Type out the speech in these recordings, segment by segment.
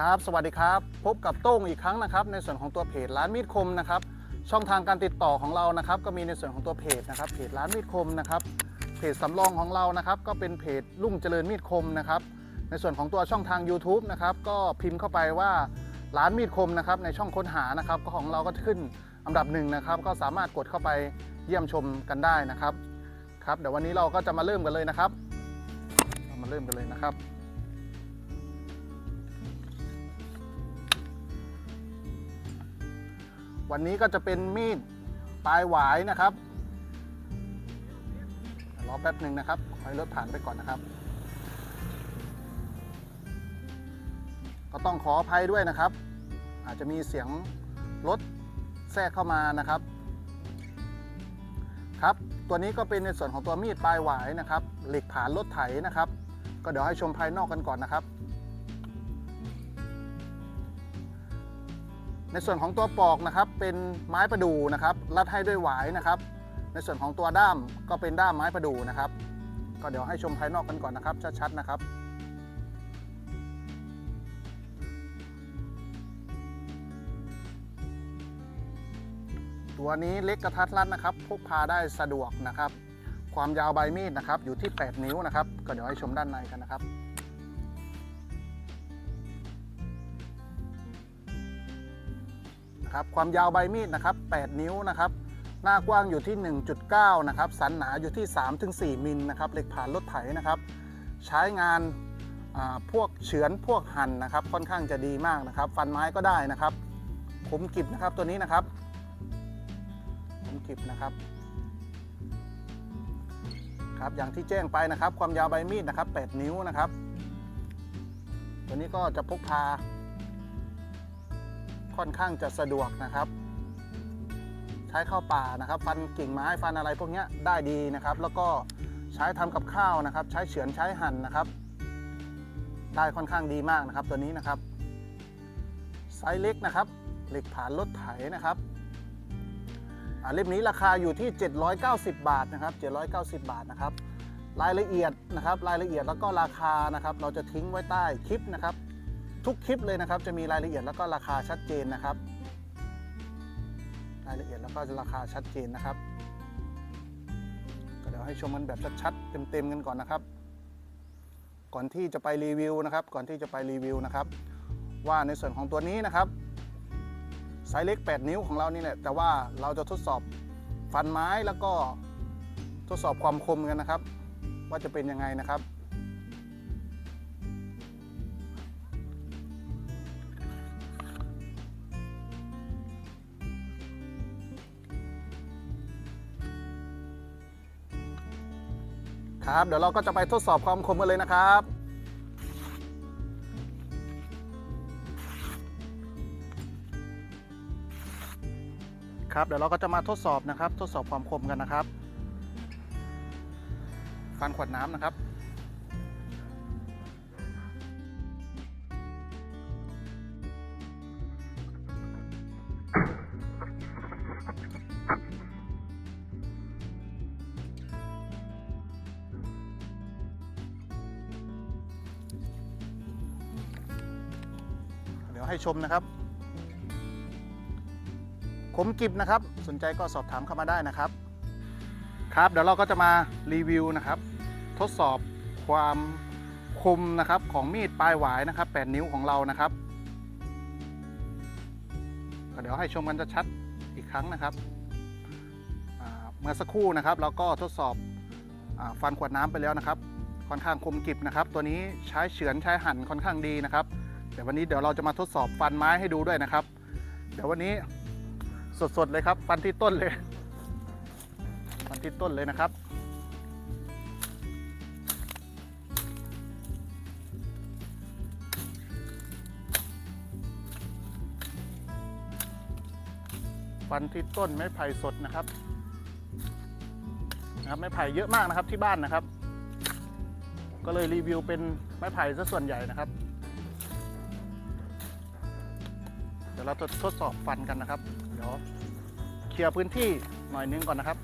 ครับ สวัสดีครับ พบกับโต้งอีกครั้งนะครับ ในส่วนของตัวเพจร้านมีดคมนะครับ ช่องทางการติดต่อของเรานะครับ ก็มีในส่วนของตัวเพจนะครับ เพจร้านมีดคมนะครับ เพจสำรองของเรานะครับ ก็เป็นเพจลุ่งเจริญมีดคมนะครับ ในส่วนของตัวช่องทาง YouTube นะครับ ก็พิมพ์เข้าไปว่าร้านมีดคมนะครับ ในช่องค้นหานะครับ ก็ของเราก็ขึ้นอันดับหนึ่งนะครับ ก็สามารถกดเข้าไปเยี่ยมชมกันได้นะครับ ครับ เดี๋ยววันนี้เราก็จะมาเริ่มกันเลยนะครับ มาเริ่มกันเลยนะครับ วันนี้ก็จะเป็นมีดปลายหวายนะครับรอแป๊บหนึ่งนะครับคอยรถผ่านไปก่อนนะครับ ก็ต้องขออภัยด้วยนะครับ อาจจะมีเสียงรถแทรกเข้ามานะครับ ครับ ตัวนี้ก็เป็นในส่วนของตัวมีดปลายหวายนะครับ เหล็กผ่านรถไถนะครับ ก็เดี๋ยวให้ชมภายนอกกันก่อนนะครับ ในส่วนของตัวปอกนะครับเป็นไม้ประดู่นะครับรัดให้ด้วยหวายนะครับ ในส่วนของตัวด้ามก็เป็นด้ามไม้ประดู่นะครับ ก็เดี๋ยวให้ชมภายนอกกันก่อนนะครับชัดๆนะครับตัวนี้เล็กกระทัดรัดนะครับพกพาได้สะดวกนะครับ ความยาวใบมีดนะครับอยู่ที่ 8 นิ้วนะครับ ก็เดี๋ยวให้ชมด้านในกันนะครับ นะครับความยาวใบมีดนะครับ 8 นิ้วนะครับหน้ากว้างอยู่ที่ 1.9 นะครับ สันหนาอยู่ที่ 3-4 มิลนะครับ เหล็กผ่านรถไถนะครับ ใช้งานพวกเฉือนพวกหั่นนะครับ ค่อนข้างจะดีมากนะครับ ฟันไม้ก็ได้นะครับคมกริบนะครับตัวนี้นะครับคมกริบนะครับครับอย่างที่แจ้งไปนะครับ ความยาวใบมีดนะครับ 8 นิ้วนะครับ ตัวนี้ก็จะพกพา ค่อนข้างจะสะดวกนะครับ ใช้เข้าป่านะครับ ฟันกิ่งไม้ฟันอะไรพวกนี้ได้ดีนะครับ แล้วก็ใช้ทำกับข้าวนะครับ ใช้เฉือนใช้หั่นนะครับ ได้ค่อนข้างดีมากนะครับ ตัวนี้นะครับไซส์เล็กนะครับ เหล็กผ่านรถไถนะครับอ่าเล่มนี้ราคาอยู่ที่ 790 บาทนะครับ 790 บาทนะครับ รายละเอียดนะครับ รายละเอียดแล้วก็ราคานะครับ เราจะทิ้งไว้ใต้คลิปนะครับ ทุกคลิปเลยนะครับ จะมีรายละเอียดแล้วก็ราคาชัดเจนนะครับ รายละเอียดแล้วก็ราคาชัดเจนนะครับ ก็เดี๋ยวให้ชมกันแบบชัดๆเต็มๆกันก่อนนะครับ ก่อนที่จะไปรีวิวนะครับ ก่อนที่จะไปรีวิวนะครับ ว่าในส่วนของตัวนี้นะครับไซส์เล็ก 8 นิ้วของเรานี่แหละแต่ว่าเราจะทดสอบฟันไม้แล้วก็ทดสอบความคมกันนะครับ ว่าจะเป็นยังไงนะครับ ครับ เดี๋ยวเราก็จะไปทดสอบความคมกันเลยนะครับครับเดี๋ยวเราก็จะมาทดสอบนะครับ ทดสอบความคมกันนะครับ ฟันขวดน้ำนะครับ ให้ชมนะครับคมกิบนะครับ สนใจก็สอบถามเข้ามาได้นะครับ ครับ เดี๋ยวเราก็จะมารีวิวนะครับ ทดสอบความคมนะครับของมีดปลายหวายนะครับ 8 นิ้วของเรานะครับเดี๋ยวให้ชมกันจะชัดอีกครั้งนะครับเมื่อสักครู่นะครับ เราก็ทดสอบอฟันขวดน้ำไปแล้วนะครับ ค่อนข้างคมกริบนะครับ ตัวนี้ใช้เฉือนใช้หั่นค่อนข้างดีนะครับ เดี๋ยววันนี้เดี๋ยวเราจะมาทดสอบฟันไม้ให้ดูด้วยนะครับ เดี๋ยววันนี้สดๆเลยครับ ฟันที่ต้นเลย ฟันที่ต้นเลยนะครับฟันที่ต้นไม้ไผ่สดนะครับนะครับไม้ไผ่เยอะมากนะครับที่บ้านนะครับ ก็เลยรีวิวเป็นไม้ไผ่ซะส่วนใหญ่นะครับ ดี๋ยวเราจะทดสอบฟันกันนะครับ เดี๋ยวเคลียร์พื้นที่หน่อยนึงก่อนนะครับ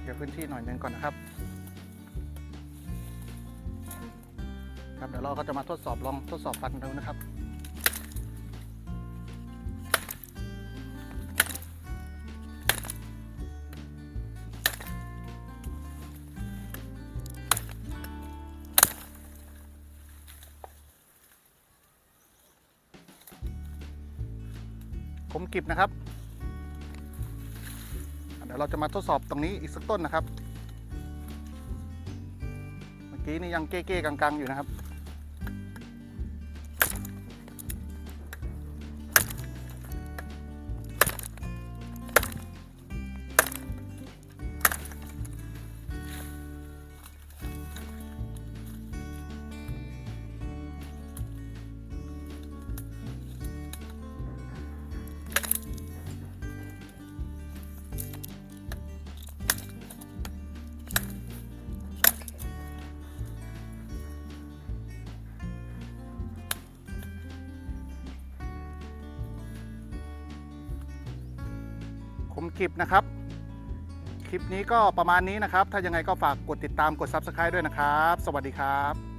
เคลียร์พื้นที่หน่อยนึงก่อนนะครับ ครับเดี๋ยวเราก็จะมาทดสอบลองทดสอบฟันดูนะครับ มกิบนะครับ เดี๋ยวเราจะมาทดสอบตรงนี้อีกสักต้นนะครับ เมื่อกี้นี่ยังเก้ๆกังๆอยู่นะครับ ผมคลิปนะครับ คลิปนี้ก็ประมาณนี้นะครับ ถ้ายังไงก็ฝากกดติดตามกด Subscribe ด้วยนะครับ สวัสดีครับ